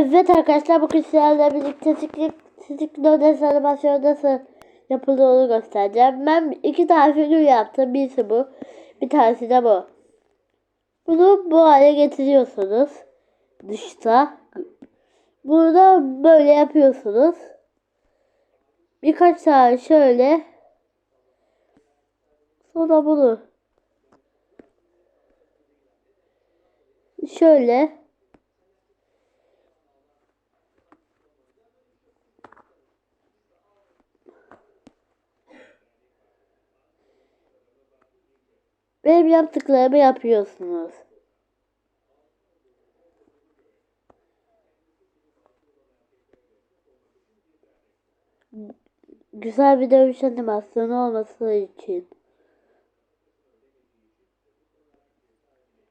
Evet arkadaşlar bugün sizlerle birlikte Nodes animasyonu nasıl yapıldığını göstereceğim. Ben iki tane figür yaptım. Birisi bu. Bir tanesi de bu. Bunu bu hale getiriyorsunuz. Dışta. Burada böyle yapıyorsunuz. Birkaç tane şöyle. Sonra bunu. Şöyle. Benim yaptıklarımı yapıyorsunuz. Güzel bir dövüş animasyonu olması için.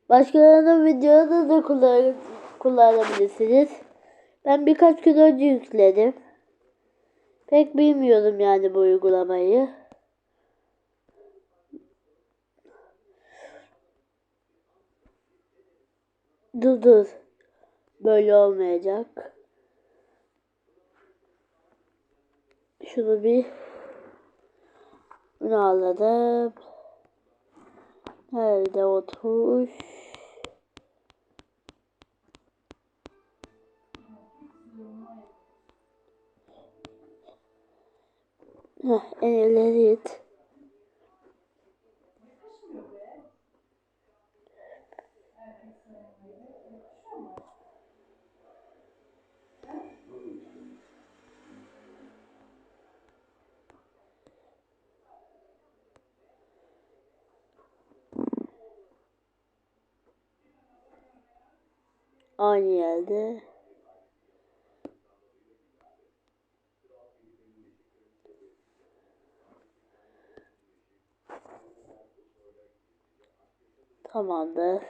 Başkalarının videolarını da kullan kullanabilirsiniz. Ben birkaç gün önce yükledim. Pek bilmiyorum yani bu uygulamayı. Dur dur. Böyle olmayacak. Şunu bir bunu alalım. Nerede o Aynı yerde. Tamamdır.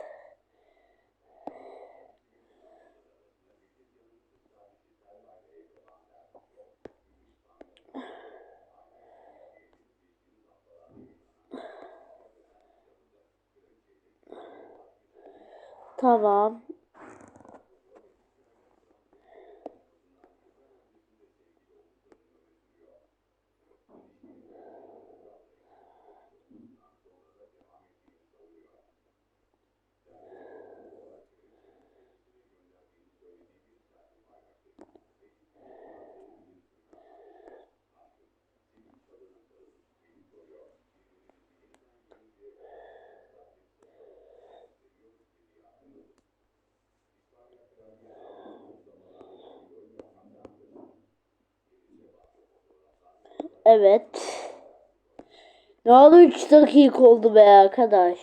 Tamam. Evet. Ne oldu 3 dakika oldu be arkadaş.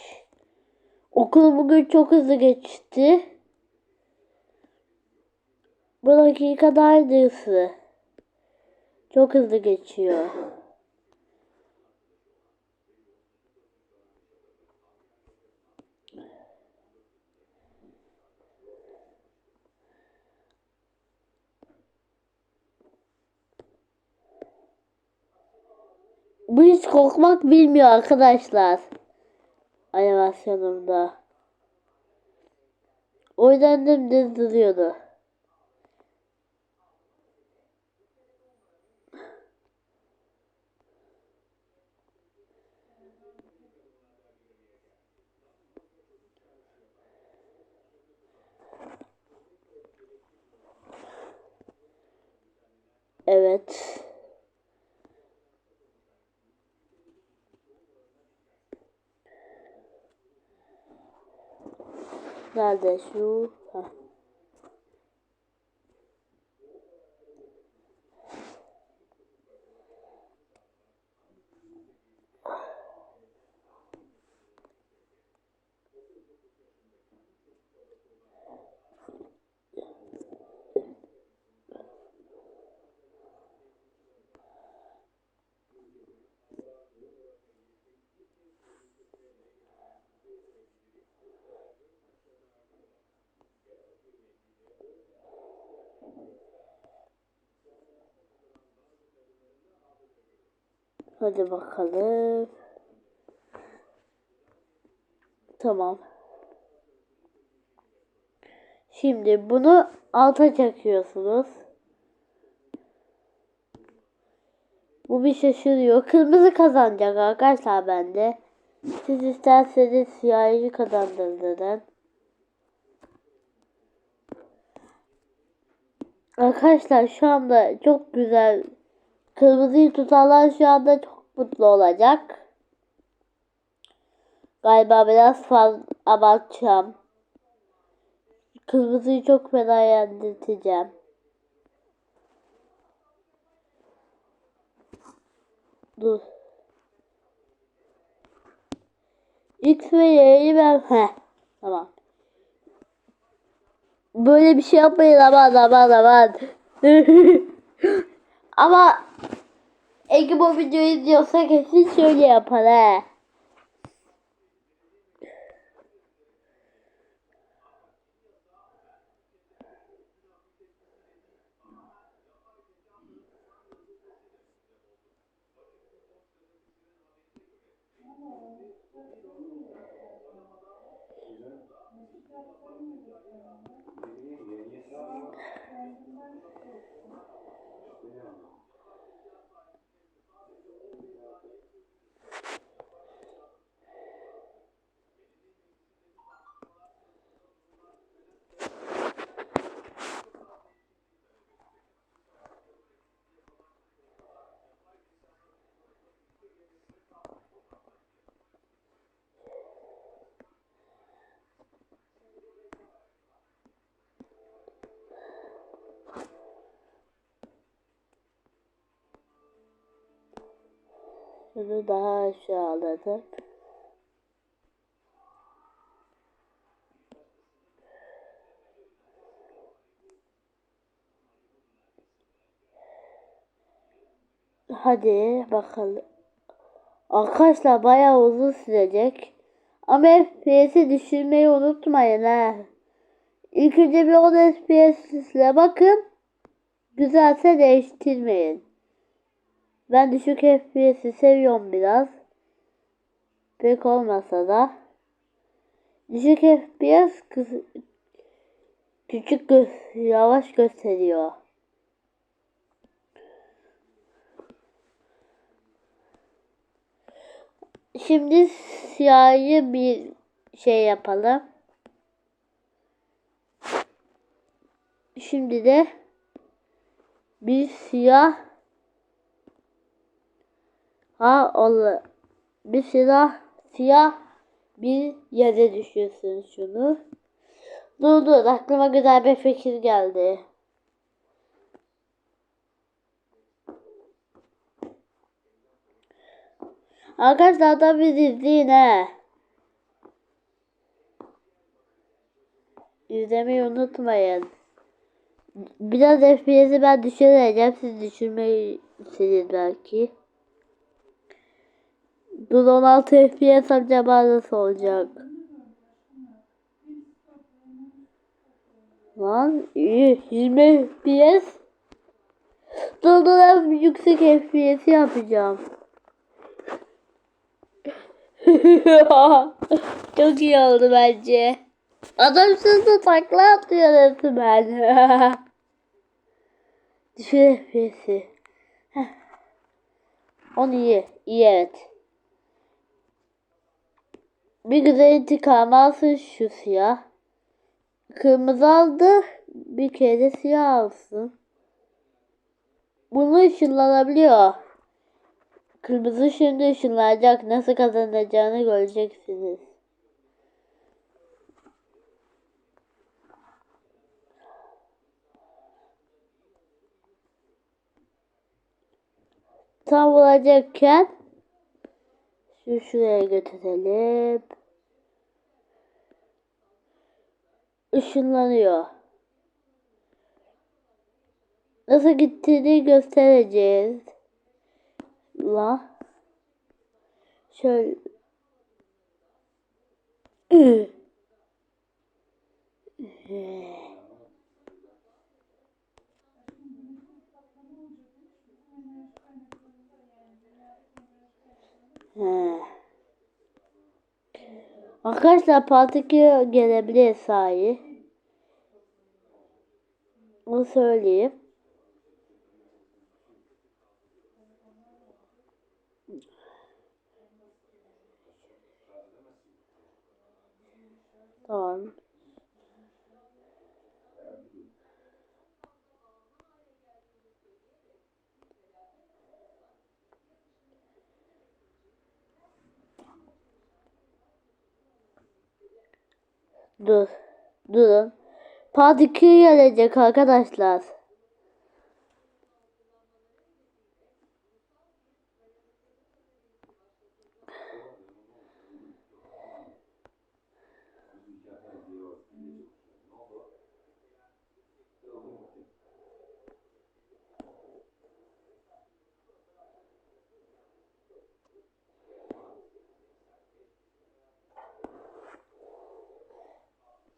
Okul bugün çok hızlı geçti. Bu dakika neredeyse. Çok hızlı geçiyor. Bu hiç korkmak bilmiyor arkadaşlar. Animasyonumda. O yüzden dümdüz duruyordu. Evet. Nerede şu? Heh. Hadi bakalım. Tamam. Şimdi bunu alta çekiyorsunuz. Bu bir şaşırıyor. Kırmızı kazanacak arkadaşlar bende. Siz isterseniz siyahı kazandırın. Arkadaşlar şu anda çok güzel. Kırmızıyı tutanlar şu anda çok mutlu olacak. Galiba biraz fazla abartacağım. Kırmızıyı çok fena yendirteceğim. Dur. X ve Y'yi ben... Heh. Tamam. Böyle bir şey yapmayın aman aman aman. Ama Ege bu videoyu izliyorsa kesin şöyle yapar he. Yeah. Bunu daha aşağıladım. Hadi bakalım. Arkadaşlar bayağı uzun sürecek. Ama FPS'i düşürmeyi unutmayın ha. İlk önce bir 10 FPS'le bakın. Güzelse değiştirmeyin. Ben düşük FPS'i seviyorum biraz. Pek olmasa da. Düşük FPS küçük gö- yavaş gösteriyor. Şimdi siyahi bir şey yapalım. Şimdi de bir siyah ha ol bir siyah siyah bir yere düşüyorsun şunu. Dur dur aklıma güzel bir fikir geldi. Arkadaşlar da bir izleyin he. İzlemeyi unutmayın. Biraz FPS'i ben düşüreceğim. Siz düşürmeyi belki. Dur 16 FPS acaba nasıl olacak? Lan iyi 20 FPS. Dur dur en yüksek FPS yapacağım. Çok iyi oldu bence. Adam sızdı takla atıyor resmen. Düşür FPS'i. On iyi. İyi evet. Bir güzel intikam alsın şu siyah. Kırmızı aldı. Bir kere de siyah alsın. Bunu ışınlanabiliyor. Kırmızı şimdi ışınlanacak. Nasıl kazanacağını göreceksiniz. Tam vuracakken şu şuraya götürelim. Işınlanıyor. Nasıl gittiğini göstereceğiz. La. Şöyle. He. Arkadaşlar part 2 gelebilir sahi. Onu söyleyeyim. Dur. Durun. Part 2 gelecek arkadaşlar.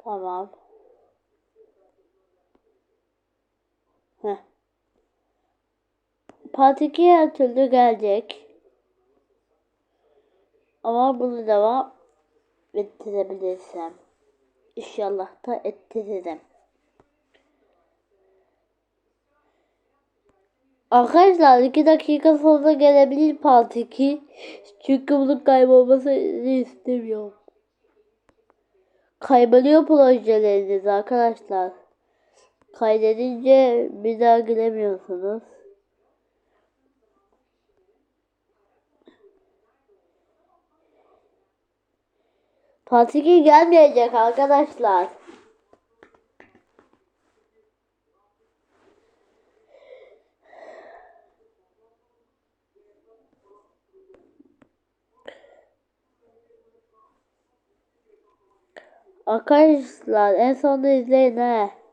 Tamam. Heh. Part 2 her türlü gelecek. Ama bunu devam ettirebilirsem. İnşallah da ettiririm. Arkadaşlar 2 dakika sonra gelebilir part 2. Çünkü bunun kaybolmasını istemiyorum. Kayboluyor projeleriniz arkadaşlar. Kaydedince bir daha giremiyorsunuz. 2 gelmeyecek arkadaşlar. Arkadaşlar en sonunda izleyin he.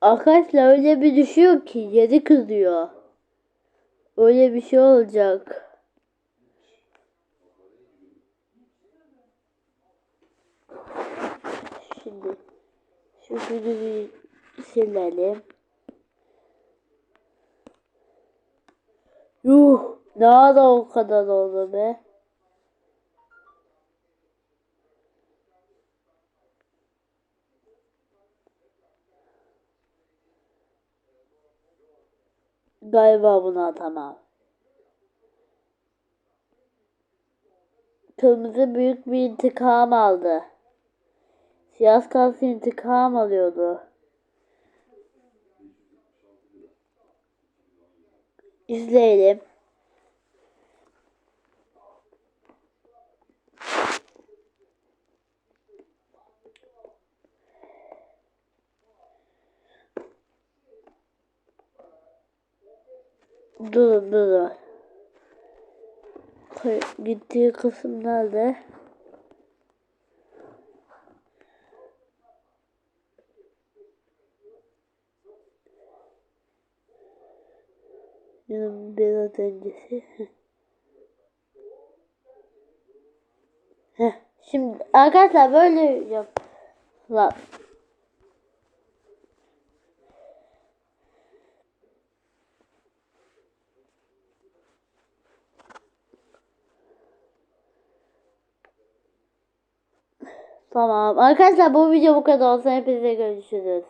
Arkadaşlar öyle bir düşüyor ki yeri kızıyor. Öyle bir şey olacak. Şimdi şu videoyu silelim. Yuh ne ara o kadar oldu be. Galiba buna tamam. Kırmızı büyük bir intikam aldı. Siyah kalsı intikam alıyordu. İzleyelim. Durun. Koy- Gittiği kısım nerede? Yanım biraz öncesi. Heh, şimdi arkadaşlar böyle yap. Lan. Tamam. Arkadaşlar bu video bu kadar olsun. Hepinize görüşürüz.